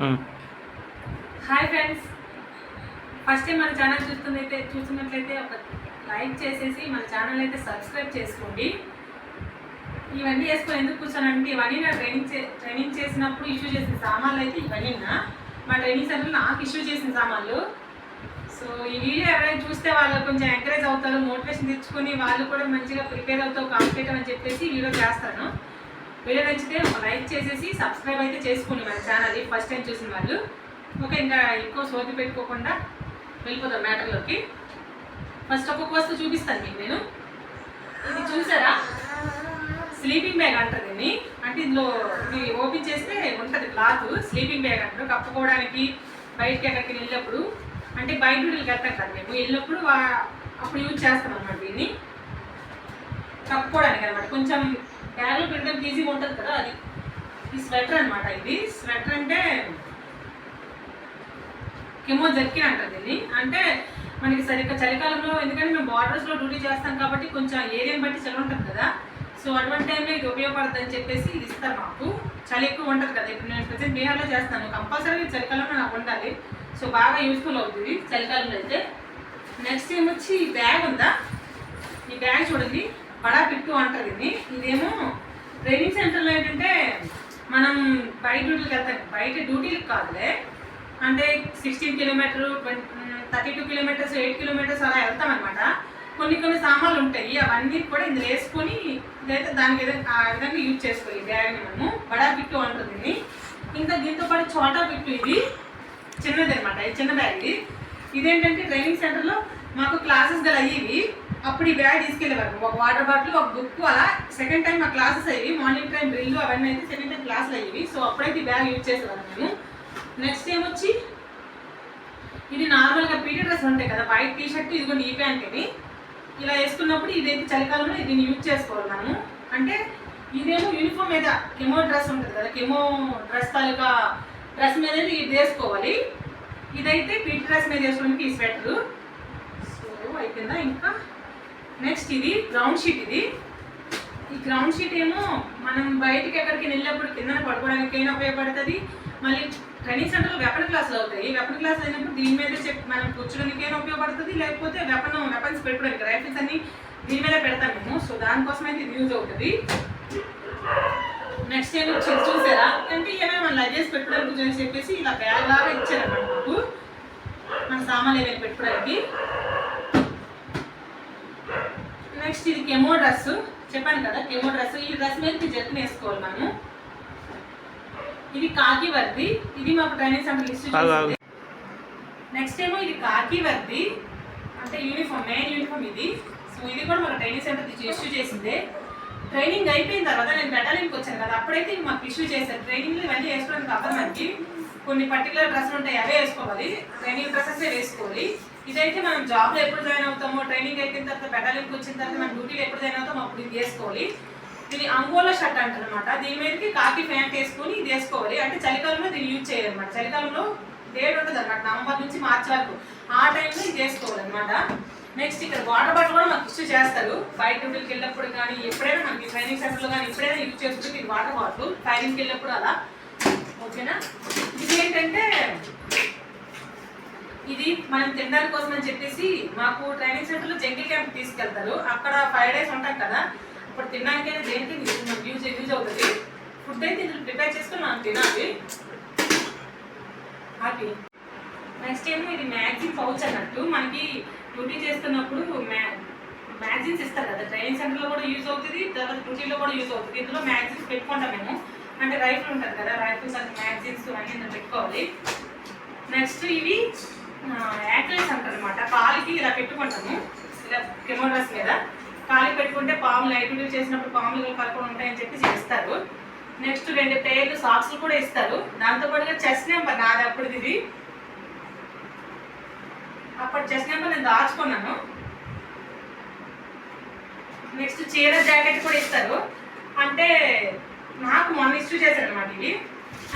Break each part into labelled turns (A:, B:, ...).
A: Hi friends. First time మన channel చూస్తున్నైతే చూస్తున్నట్లయితే ఒక లైక్ చేసేసి మన ఛానల్ అయితే సబ్స్క్రైబ్ చేసుకోండి. ఇవన్నీ వేసుకొని ఎందుకు కూర్చోనంటే ఇవన్నీ నా ట్రైనింగ్ చే ట్రైనింగ్ చేసినప్పుడు ఇష్యూ చేసిన సామాన్లు అయితే ఇవన్నీ నా. మా ట్రైనింగ్ సెంటర్లో నాకు ఇష్యూ చేసిన సామాన్లు. సో ఈ వీడియో ఎవరైనా చూస్తే వాళ్ళు కొంచెం ఎంకరేజ్ అవుతారు మోటివేషన్ తెచ్చుకొని వాళ్ళు కూడా మంచిగా ప్రిపేర్ అవుతారు కాంపిటేటివ్ అని చెప్పేసి వీడియో చేస్తాను. వీడియో నచ్చితే ఒక లైక్ చేసేసి సబ్స్క్రైబ్ అయితే చేసుకోండి మన ఛానల్ ఫస్ట్ టైం చూసిన వాళ్ళు. ఓకే ఇంకా ఎక్కువ సోది పెట్టుకోకుండా వెళ్ళిపోతాం మ్యాటర్లోకి. ఫస్ట్ ఒక్కొక్క వస్తువు చూపిస్తాను మీకు నేను. ఇది చూసారా? స్లీపింగ్ బ్యాగ్ అంటారు దీన్ని. అంటే ఇందులో ఇది ఓపెన్ చేస్తే ఉంటుంది క్లాత్. స్లీపింగ్ బ్యాగ్ అంటారు. కప్పుకోవడానికి బయటకి ఎక్కడికి వెళ్ళినప్పుడు. అంటే బయట డ్యూటీలకు వెళ్తాం కదా మేము. వెళ్ళినప్పుడు అప్పుడు యూజ్ చేస్తాం అనమాట దీన్ని. కప్పుకోవడానికి అనమాట కొంచెం బ్యాగ్లో ప్రింటర్ ఈజీగా ఉంటుంది కదా అది. ఈ స్వెటర్ అనమాట ఇది. స్వెటర్ అంటే కెమో జర్కిన్ అంటారు దీన్ని. అంటే మనకి సరిగ్గా చలికాలంలో ఎందుకంటే మేము బార్డర్స్లో డ్యూటీ చేస్తాం కాబట్టి కొంచెం ఏరియాని బట్టి చలి ఉంటుంది కదా. సో అటువంటి టైంలో ఇది ఉపయోగపడుతుందని చెప్పేసి ఇది ఇస్తారు మాకు. చలి ఎక్కువ ఉంటుంది కదా. ఇప్పుడు నేను ప్రజెంట్ బీహార్లో చేస్తాను. కంపల్సరీ చలికాలంలో నాకు ఉండాలి. సో బాగా యూస్ఫుల్ అవుతుంది చలికాలంలో అయితే. నెక్స్ట్ ఏమొచ్చి ఈ బ్యాగ్ ఉందా? ఈ బ్యాగ్ చూడండి. బడా పిట్టు అంటారు ఇది. ఇదేమో ట్రైనింగ్ సెంటర్లో ఏంటంటే మనం బయట డ్యూటీలకు వెళ్తాం. బయట డ్యూటీలకు కాదులే. అంటే sixteen kilometre thirty two kilometres eight kilometres అలా వెళ్తాం అనమాట కొన్ని కొన్ని సామాన్లు ఉంటాయి. అవన్నీ కూడా ఇందులో వేసుకొని ఇదైతే దానికి ఆ విధంగా యూజ్ చేసుకోవాలి బ్యాగ్ని మనము. బడా పిట్టు అంటుంది దీన్ని. ఇంకా దీంతో పాటు చోటా పిట్టు ఇది. చిన్నది అనమాట ఇది చిన్న బ్యాగ్ ఇది. ఇదేంటంటే ట్రైనింగ్ సెంటర్లో మాకు క్లాసెస్ గల అయ్యేవి. అప్పుడు ఈ బ్యాగ్ తీసుకెళ్ళేవారు. ఒక వాటర్ బాటిల్ ఒక బుక్ అలా సెకండ్ టైం మా క్లాసెస్ అయ్యి మార్నింగ్ టైం డ్రిల్ అవన్నీ అయితే సెకండ్ టైం క్లాసులు అయ్యేవి. సో అప్పుడైతే ఈ బ్యాగ్ యూజ్ చేసేవారు మేము. నెక్స్ట్ ఏమొచ్చి? ఇది నార్మల్గా పీటీ డ్రెస్ ఉంటాయి కదా వైట్ టీ షర్ట్ ఇదిగో ఈ ప్యాంట్ ఇది ఇలా వేసుకున్నప్పుడు ఇదైతే చలికాలంలో దీన్ని యూజ్ చేసుకోవాలి మనము. అంటే ఇదేమో యూనిఫామ్ మీద కెమో డ్రెస్ ఉంటుంది కదా కెమో డ్రెస్ తాలూకా డ్రెస్ మీద అయితే ఇది వేసుకోవాలి. ఇదైతే పీటీ డ్రెస్ మీద వేసుకోవడానికి ఈ స్వెటర్. సో అయిపోయిందా ఇంకా? నెక్స్ట్ ఇది గ్రౌండ్ షీట్ ఇది. ఈ గ్రౌండ్ షీట్ ఏమో మనం బయటికి ఎక్కడికి వెళ్ళినప్పుడు కింద పడుకోవడానికైనా ఉపయోగపడుతుంది. మళ్ళీ ట్రైనింగ్ సెంటర్లో వెపన్ క్లాసులు అవుతాయి. వెపన్ క్లాస్ అయినప్పుడు దీని మీద చెప్పి మనం కూర్చోడానికైనా ఉపయోగపడుతుంది. లేకపోతే వెపన్ వెపన్స్ పెట్టుకోవడానికి రైఫిల్స్ అన్ని దీని మీద పెడతాం మేము. సో దానికోసం అయితే ఇది యూజ్ అవుతుంది. నెక్స్ట్ ఏమో వచ్చి చూసారా? అంటే ఏమైనా మన లగేజ్ పెట్టుకోవడానికి చెప్పేసి ఇలా బ్యాగ్ లాగా ఇచ్చారన్నమాట మాకు. మన సామాన్లు ఏమైనా పెట్టుకోవడానికి. నెక్స్ట్ ఇది కెమో డ్రెస్ చెప్పాను కదా కెమో డ్రెస్ ఈ డ్రెస్ మీద జర్కిన్ వేసుకోవాలి మనము ఇది కాకి వర్ది. ఇది మాకు ట్రైనింగ్ సెంటర్ లిస్ట్. నెక్స్ట్ ఏమో ఇది కాకి వర్ది. అంటే యూనిఫామ్ మెయిన్ యూనిఫామ్ ఇది. సో ఇది కూడా మాకు ట్రైనింగ్ సెంటర్ ఇష్యూ చేసిందే. ట్రైనింగ్ అయిపోయిన తర్వాత నేను బెటాలియన్కి వచ్చాను కదా అప్పుడైతే ఇది మాకు ఇష్యూ చేశారు. ట్రైనింగ్లో ఇవన్నీ వేసుకోవడానికి అవ్వదు మనకి. కొన్ని పర్టికులర్ డ్రెస్సులు ఉంటాయి అవే వేసుకోవాలి. ట్రైనింగ్ డ్రెస్సెస్ వేసుకోవాలి. ఇదైతే మనం జాబ్లో ఎప్పుడు జాయిన్ అవుతామో ట్రైనింగ్ అయిపోయిన తర్వాత బెటాలియన్కి వచ్చిన తర్వాత మనం డ్యూటీలు ఎప్పుడు జాయిన్ అప్పుడు ఇది వేసుకోవాలి. ఇది అంగోలా షర్ట్ అంటారనమాట దీని మీదకి కాకి ప్యాంట్ వేసుకొని ఇది వేసుకోవాలి. అంటే చలికాలంలో దీన్ని యూజ్ చేయాలన్నమాట. చలికాలంలో డేట్ ఉంటుంది అనమాట నవంబర్ నుంచి మార్చి వరకు. ఆ టైంలో ఇది వేసుకోవాలన్నమాట. నెక్స్ట్ ఇక్కడ వాటర్ బాటిల్ కూడా మాకు ఇష్యూ చేస్తారు. బయట డ్యూటీకి వెళ్ళినప్పుడు కానీ ఎప్పుడైనా మనకి ట్రైనింగ్ సెంటర్లో కానీ ఎప్పుడైనా యూజ్ చేసుకుంటే ఇది వాటర్ బాటిల్ ట్రైనింగ్కి వెళ్ళినప్పుడు అలా. ఓకేనా ఇది ఏంటంటే ఇది మనం తినడానికి కోసం అని చెప్పేసి మాకు ట్రైనింగ్ సెంటర్లో జంగిల్ క్యాంప్ తీసుకెళ్తారు. అక్కడ ఫైవ్ డేస్ ఉంటాం కదా. అప్పుడు తినడానికైనా దేనికి మనకు యూజ్ యూజ్ అవుతుంది ఫుడ్ అయితే ఇందులో ప్రిపేర్ చేసుకుని మనం తినాలి. అది నెక్స్ట్ ఏమో ఇది మ్యాగ్జిన్ పౌచ్ అన్నట్టు. మనకి డ్యూటీ చేస్తున్నప్పుడు మ్యా మ్యాగ్జిన్స్ ఇస్తారు కదా. ట్రైనింగ్ సెంటర్లో కూడా యూజ్ అవుతుంది తర్వాత డ్యూటీలో కూడా యూజ్ అవుతుంది. ఇందులో మ్యాగ్జిన్స్ పెట్టుకుంటాం మేము. అంటే రైఫిల్ ఉంటుంది కదా రైఫిల్స్ అది మ్యాగ్జిన్స్ అన్నీ పెట్టుకోవాలి. నెక్స్ట్ ఇవి యాక్లెస్ అంటారు అనమాట కాలికి ఇలా పెట్టుకుంటాము. ఇలా కెమోడ్రస్ మీద. కాలికి పెట్టుకుంటే పాములు నైట్ డ్యూటీ చేసినప్పుడు పాములు కలపడం ఉంటాయని చెప్పి చేస్తారు. నెక్స్ట్ రెండు పేర్లు సాక్స్లు కూడా ఇస్తారు. దాంతోపాటుగా చెస్ నెంబర్ నాది అప్పుడు ఇది. అప్పుడు చెస్ నెంబర్ నేను దాచుకున్నాను. నెక్స్ట్ చీర జాకెట్ కూడా ఇస్తారు. అంటే నాకు మొన్న ఇష్యూ చేశారు అనమాట ఇవి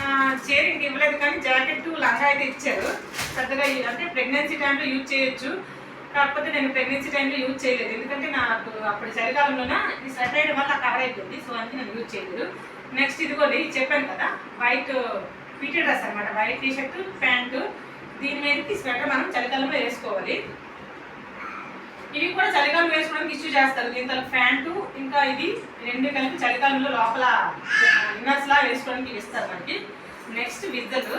A: ఆ, ఇవ్వలేదు కానీ జాకెట్ లంగా అయితే ఇచ్చారు. పెద్దగా అంటే ప్రెగ్నెన్సీ టైంలో యూజ్ చేయొచ్చు. కాకపోతే నేను ప్రెగ్నెన్సీ టైంలో యూజ్ చేయలేదు. ఎందుకంటే నాకు అప్పుడు చలికాలంలోన ఈ స్వెటర్ వేయడం వల్ల కవర్ అయిపోయింది. సో అందుకే నేను యూజ్ చేయలేదు. నెక్స్ట్ ఇదిగోండి చెప్పాను కదా వైట్ పీటీ డ్రెస్ అనమాట వైట్ టీషర్ట్ ప్యాంటు దీని మీదకి స్వెటర్ మనం చలికాలంలో వేసుకోవాలి. ఇవి కూడా చలికాలం వేసుకోవడానికి ఇష్యూ చేస్తారు. దీంతో ప్యాంటు ఇంకా ఇది రెండు కలిపి చలికాలంలో లోపల ఇన్నర్స్ లా వేసుకోవడానికి ఇస్తారు మనకి. నెక్స్ట్ విద్దలు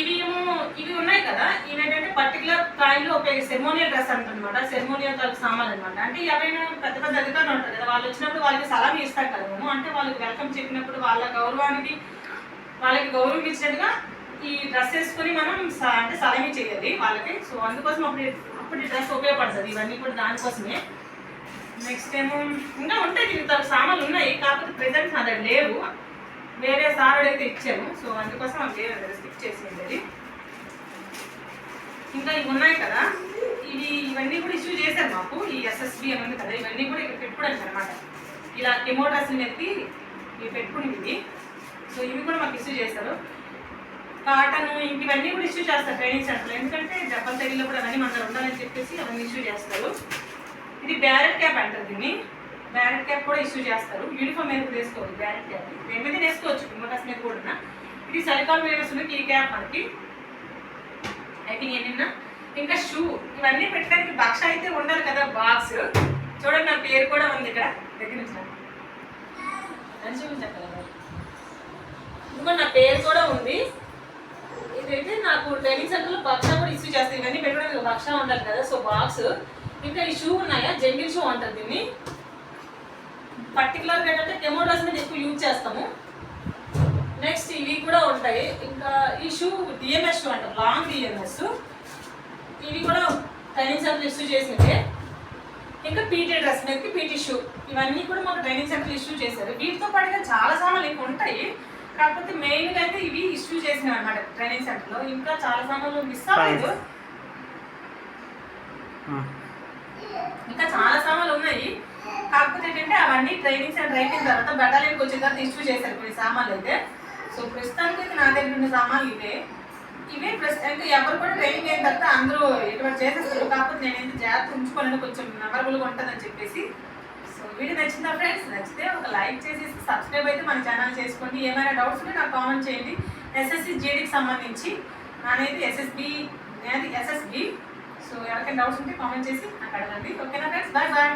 A: ఇవి ఏమో ఇవి ఉన్నాయి కదా. ఇవి ఏంటంటే పర్టికులర్ టైంలో ఉపయోగించే సెర్మోనియల్ డ్రెస్ అంటనమాట సెర్మోనియల్ తాలూకు సామాన్ అనమాట అంటే ఎవరైనా పెద్ద పెద్ద అధికారులు ఉంటారు కదా వాళ్ళు వచ్చినప్పుడు వాళ్ళకి సలాం ఇస్తారు కదా మేము. అంటే వాళ్ళకి వెల్కమ్ చెప్పినప్పుడు వాళ్ళ గౌరవానికి వాళ్ళకి గౌరవం ఇచ్చినట్టుగా ఈ డ్రెస్ వేసుకొని మనం స- అంటే సలహా చేయాలి వాళ్ళకి. సో అందుకోసం అప్పుడు అప్పుడు ఈ డ్రెస్ ఉపయోగపడుతుంది. ఇవన్నీ కూడా దానికోసమే. నెక్స్ట్ ఏమో ఇంకా ఉంటాయి. ఇంత సామాన్లు ఉన్నాయి. కాకపోతే ప్రెసెంట్ నా దగ్గర లేవు. వేరే సార్ అయితే ఇచ్చాము. సో అందుకోసం అవి దగ్గర స్టిక్ చేసింది అది ఇంకా ఇవి ఉన్నాయి కదా. ఇవి ఇవన్నీ కూడా ఇష్యూ చేశారు మాకు. ఈ ఎస్ఎస్బి అని ఉంది కదా. ఇవన్నీ కూడా ఇక్కడ పెట్టుకోవడానికి అనమాట ఇలా కెమోటాస్ ఎత్తి ఇవి పెట్టుకుని ఇవి సో ఇవి కూడా మాకు ఇష్యూ చేస్తారు కాటన్ ఇవన్నీ కూడా ఇష్యూ చేస్తారు ట్రైనింగ్ సెంటర్లో ఎందుకంటే దెబ్బలు కూడా అవన్నీ మన ఉండాలని చెప్పేసి అవన్నీ ఇష్యూ చేస్తారు. ఇది బ్యారెట్ క్యాప్ అంటారు దీన్ని. బ్యారెట్ క్యాప్ కూడా ఇష్యూ చేస్తారు. యూనిఫామ్ మీద వేసుకోవద్దు బ్యారెట్ క్యాప్ దేని మీద వేసుకోవచ్చు కిమోటాస్ మీద కూడా ఇది చలికాలం మీద ఈ క్యాప్ మనకి. ఐ థింక్ ఏంటన్నా ఇంకా షూ ఇవన్నీ పెట్టడానికి బక్ష అయితే ఉండాలి కదా బాక్స్ చూడండి నా పేరు కూడా ఉంది ఇక్కడ. దగ్గర నుంచి రా. మంచిగా ఇదిగో నా పేరు కూడా ఉంది. ఇదైతే నాకు ట్రైనింగ్ సెంటర్లో బక్షా కూడా ఇష్యూ చేస్తాయి. ఇవన్నీ పెట్టడానికి బక్షా ఉండాలి కదా. సో బాక్స్ ఇంకా ఈ షూ ఉన్నాయా? జంగిల్ షూ అంటారు దీన్ని. పర్టికులర్గా ఏంటంటే కెమోడాస్ మీద ఎక్కువ యూజ్ చేస్తాము. నెక్స్ట్ ఇవి కూడా ఉంటాయి. ఇంకా ఈ షూ డిఎంఎస్ షూ అంటారు. లాంగ్ డిఎంఎస్ ఇవి కూడా ట్రైనింగ్ సెంటర్ ఇష్యూ చేసిందే. ఇంకా పీటీ డ్రెస్ మీదకి పీటీ షూ ఇవన్నీ కూడా మాకు ట్రైనింగ్ సెంటర్ ఇష్యూ చేశారు. వీటితో పాటుగా చాలా సామాన్లు ఇంకా ఉంటాయి. కాకపోతే మెయిన్గా అయితే ఇవి ఇష్యూ చేసినాయి అనమాట ట్రైనింగ్ సెంటర్లో ఇంకా చాలా సామాన్లు మిస్ అవ్వలేదు. ఇంకా చాలా సామాన్లు ఉన్నాయి. కాకపోతే ఏంటంటే అవన్నీ ట్రైనింగ్ సెంటర్ అయిపోయిన తర్వాత బెటాలియన్కి వచ్చిన తర్వాత ఇష్యూ చేశారు కొన్ని సామాన్లు అయితే. సో ప్రస్తుతానికి అయితే నా దగ్గర ఉన్న సామాన్లు ఇవే. ఇవే ప్రస్తుతానికి ఎవరు కూడా ట్రైనింగ్ అయిన తర్వాత అందరూ ఎటువంటి చేసేస్తారు. కాకపోతే నేనైతే జాగ్రత్త ఉంచుకోవాలని కొంచెం మెమరబుల్గా ఉంటుందని చెప్పేసి. సో వీడియో నచ్చిందా ఫ్రెండ్స్ నచ్చితే లైక్ చేసేసి సబ్స్క్రైబ్ అయితే మన ఛానల్ చేసుకోండి. ఏమైనా డౌట్స్ ఉంటే నాకు కామెంట్ చేయండి. ఎస్ఎస్సి జేడీకి సంబంధించి నానైతే ఎస్ఎస్బి అనేది ఎస్ఎస్బి సో ఎవరికైనా డౌట్స్ ఉంటే కామెంట్ చేసి నాకు అడగండి. ఓకేనా ఫ్రెండ్స్? Bye bye.